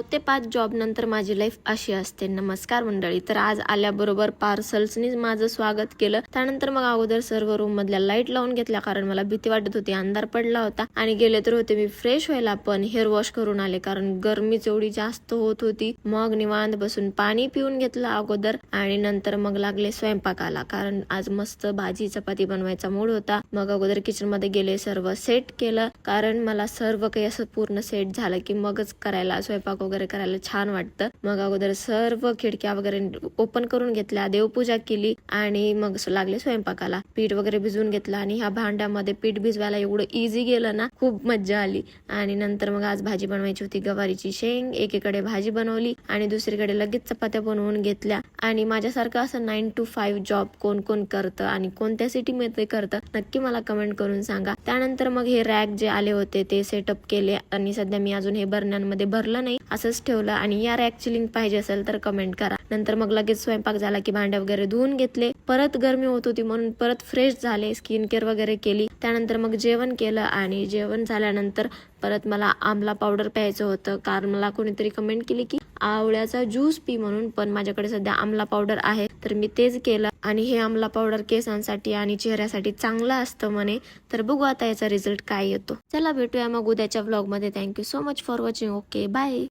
नऊ ते पाच जॉब नंतर माझी लाईफ अशी असते. नमस्कार मंडळी. तर आज आल्याबरोबर पार्सल्सनीच माझं स्वागत केलं. त्यानंतर मग अगोदर सर्व रूम मधल्या लाइट लावून घेतल्या कारण मला भीती वाटत होती. अंधार पडला होता आणि गेले तर होते मी फ्रेश व्हायला पण हेअर वॉश करून आले कारण गरमीच एवढी जास्त होत होती. मग निवांत बसून पाणी पिऊन घेतलं अगोदर आणि नंतर मग लागले स्वयंपाकाला कारण आज मस्त भाजी चपाती बनवायचा मूड होता. मग अगोदर किचनमध्ये गेले सर्व सेट केलं कारण मला सर्व काही असं पूर्ण सेट झालं की मगच करायला स्वयंपाक वगैरे करायला छान वाटतं. मग अगोदर सर्व खिडक्या वगैरे ओपन करून घेतल्या देवपूजा केली आणि मग लागले स्वयंपाकाला. पीठ वगैरे भिजवून घेतलं आणि ह्या भांड्यामध्ये पीठ भिजवायला एवढं इझी गेलं ना खूप मज्जा आली. आणि नंतर मग आज भाजी बनवायची होती गवारीची शेंग एकीकडे भाजी बनवली आणि दुसरीकडे लगेच चपात्या बनवून घेतल्या. आणि माझ्यासारखं असं नाईन टू फाईव्ह जॉब कोण कोण करतं आणि कोणत्या सिटीमध्ये करतं नक्की मला कमेंट करून सांगा. त्यानंतर मग हे रॅक जे आले होते ते सेटअप केले आणि सध्या मी अजून हे बरण्यांमध्ये भरलं नाही. असंच ठेवलं आणि या रॅकची लिंक पाहिजे असेल तर कमेंट करा. नंतर मग लगेच स्वयंपाक झाला की भांडे वगैरे धुवून घेतले. परत गरमी होत होती म्हणून परत फ्रेश झाले स्किन केअर वगैरे केली. त्यानंतर मग जेवण केलं आणि जेवण झाल्यानंतर परत मला आमला पावडर प्यायचं होतं. कारण मला कोणीतरी कमेंट केली की आवळ्याचा ज्यूस पी म्हणून पण माझ्याकडे सध्या आमला पावडर आहे. तर मी तेच केलं आणि हे आमला पावडर केसांसाठी आणि चेहऱ्यासाठी चांगलं असतं म्हणे. तर बघू आता याचा रिझल्ट काय येतो. चला भेटूया मग उद्याच्या ब्लॉगमध्ये thank you so much for watching okay bye